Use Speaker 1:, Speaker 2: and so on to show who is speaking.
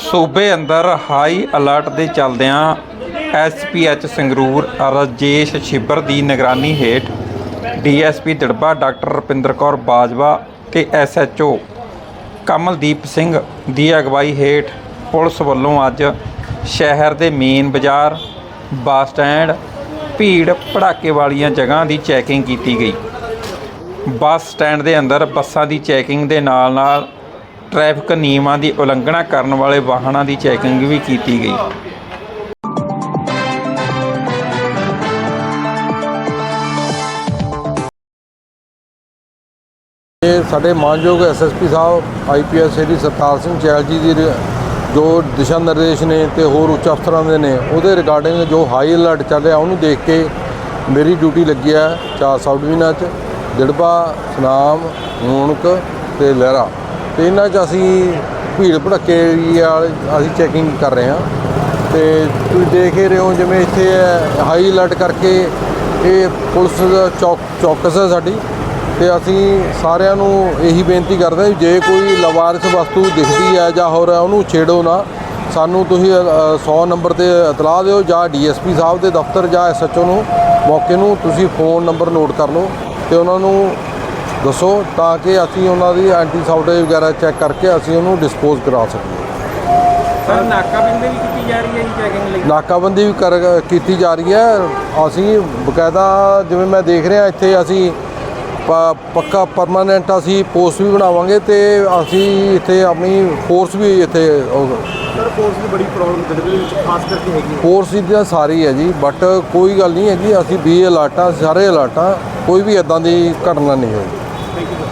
Speaker 1: ਸੂਬੇ ਅੰਦਰ high alert ਦੇ ਚੱਲਦਿਆਂ ਐਸਪੀਐਚ ਸੰਗਰੂਰ ਰਾਜੇਸ਼ ਛਿੱਬਰ ਦੀ ਨਿਗਰਾਨੀ ਹੇਠ ਡੀਐਸਪੀ ਦੜਬਾ ਡਾਕਟਰ ਰੁਪਿੰਦਰ ਕੌਰ ਬਾਜਵਾ ਤੇ ਐਸਐਚਓ ਕਮਲਦੀਪ ਸਿੰਘ ਦੀ ਅਗਵਾਈ ਹੇਠ ਪੁਲਿਸ ਵੱਲੋਂ ਅੱਜ ਸ਼ਹਿਰ ਦੇ ਮੇਨ ਬਾਜ਼ਾਰ, ਬੱਸ ਸਟੈਂਡ, ਭੀੜ ਭੜਾਕੇ ਵਾਲੀਆਂ ਜਗ੍ਹਾ ਦੀ ਚੈਕਿੰਗ ਕੀਤੀ ਗਈ। ਬੱਸ ਸਟੈਂਡ ਦੇ ਅੰਦਰ ਬੱਸਾਂ ਦੀ ਚੈਕਿੰਗ ਦੇ ਨਾਲ ਨਾਲ ਟ੍ਰੈਫਿਕ ਨਿਯਮਾਂ ਦੀ ਉਲੰਘਣਾ ਕਰਨ ਵਾਲੇ ਵਾਹਨਾਂ ਦੀ ਚੈਕਿੰਗ ਵੀ ਕੀਤੀ ਗਈ।
Speaker 2: ਇਹ ਸਾਡੇ ਮਾਨਯੋਗ ਐਸਐਸਪੀ ਸਾਹਿਬ ਆਈਪੀਐਸ ਸ਼੍ਰੀ ਸਰਤਾਰ ਸਿੰਘ ਚੈਲ ਜੀ ਦੀ ਜੋ ਦਿਸ਼ਾ ਨਿਰਦੇਸ਼ ਨੇ ਤੇ ਹੋਰ ਉੱਚ ਅਫਸਰਾਂ ਦੇ ਨੇ, ਉਹਦੇ ਰਿਗਾਰਡਿੰਗ ਜੋ ਹਾਈ ਅਲਰਟ ਚੱਲ ਰਿਹਾ, ਉਹਨੂੰ ਦੇਖ ਕੇ ਮੇਰੀ ਡਿਊਟੀ ਲੱਗੀ ਹੈ ਚਾਰ ਸਬ ਡਿਵੀਜ਼ਨਾਂ 'ਚ, ਦਿੜਬਾ, ਸੁਨਾਮ ਮੂਣਕ ਤੇ ਲਹਿਰਾ। ਤੇ ਇਹਨਾਂ 'ਚ ਅਸੀਂ ਭੀੜ ਭੜੱਕੇ ਏਰੀਆ ਅਸੀਂ ਚੈਕਿੰਗ ਕਰ ਰਹੇ ਹਾਂ। ਤੇ ਤੁਸੀਂ ਦੇਖ ਹੀ ਰਹੇ ਹੋ ਜਿਵੇਂ ਇੱਥੇ ਹਾਈ ਅਲਰਟ ਕਰਕੇ ਇਹ ਪੁਲਿਸ ਦਾ ਚੌਕ ਚੌਕਸ ਹੈ ਸਾਡੀ। ਤੇ ਅਸੀਂ ਸਾਰਿਆਂ ਨੂੰ ਇਹੀ ਬੇਨਤੀ ਕਰਦੇ ਹਾਂ ਵੀ ਜੇ ਕੋਈ ਲਵਾਰਿਸ ਵਸਤੂ ਦਿਖਦੀ ਹੈ ਜਾਂ ਹੋਰ ਹੈ ਉਹਨੂੰ ਛੇੜੋ ਨਾ। ਸਾਨੂੰ ਤੁਸੀਂ ਅ, 100 ਨੰਬਰ ਤੇ ਇਤਲਾਹ ਦਿਓ ਜਾਂ ਡੀਐਸਪੀ ਸਾਹਿਬ ਦੇ ਦਫ਼ਤਰ ਜਾਂ ਐਸਐਚਓ ਨੂੰ। ਮੌਕੇ ਨੂੰ ਤੁਸੀਂ ਫੋਨ ਨੰਬਰ ਨੋਟ ਕਰ ਲਓ ਤੇ ਉਹਨਾਂ ਨੂੰ ਦੱਸੋ ਤਾਂ ਕਿ ਅਸੀਂ ਉਹਨਾਂ ਦੀ ਐਂਟੀ ਸਾਊਟੇਜ ਵਗੈਰਾ ਚੈੱਕ ਕਰਕੇ ਅਸੀਂ ਉਹਨੂੰ ਡਿਸਪੋਜ਼ ਕਰਾ ਸਕੀਏ।
Speaker 3: ਸਰ ਨਾਕਾਬੰਦੀ ਵੀ ਕੀਤੀ ਜਾ ਰਹੀ ਹੈ ਜੀ ਚੈਕਿੰਗ ਲਈ?
Speaker 2: ਨਾਕਾਬੰਦੀ ਵੀ ਕਰ ਕੀਤੀ ਜਾ ਰਹੀ ਹੈ। ਅਸੀਂ ਬਕਾਇਦਾ ਜਿਵੇਂ ਮੈਂ ਦੇਖ ਰਿਹਾ ਇੱਥੇ ਅਸੀਂ ਪੱਕਾ ਪਰਮਾਨੈਂਟ ਅਸੀਂ ਪੋਸਟ ਵੀ ਬਣਾਵਾਂਗੇ ਤੇ ਅਸੀਂ ਇੱਥੇ ਆਪਣੀ ਫੋਰਸ ਵੀ ਇੱਥੇ
Speaker 3: ਸਰ ਫੋਰਸ ਦੀ ਬੜੀ ਪ੍ਰੋਬਲਮ ਦਿਲਵੇ ਵਿੱਚ ਖਾਸ ਕਰਕੇ ਹੈਗੀ
Speaker 2: ਫੋਰਸ ਦੀ ਸਾਰੀ ਹੈ ਜੀ ਬਟ ਕੋਈ ਗੱਲ ਨਹੀਂ ਹੈਗੀ ਅਸੀਂ ਵੀ ਅਲਰਟ ਹਾਂ ਸਾਰੇ ਅਲਰਟ ਹਾਂ ਕੋਈ ਵੀ ਇਦਾਂ ਦੀ ਘਟਨਾ ਨਹੀਂ ਹੋਈ। Thank you.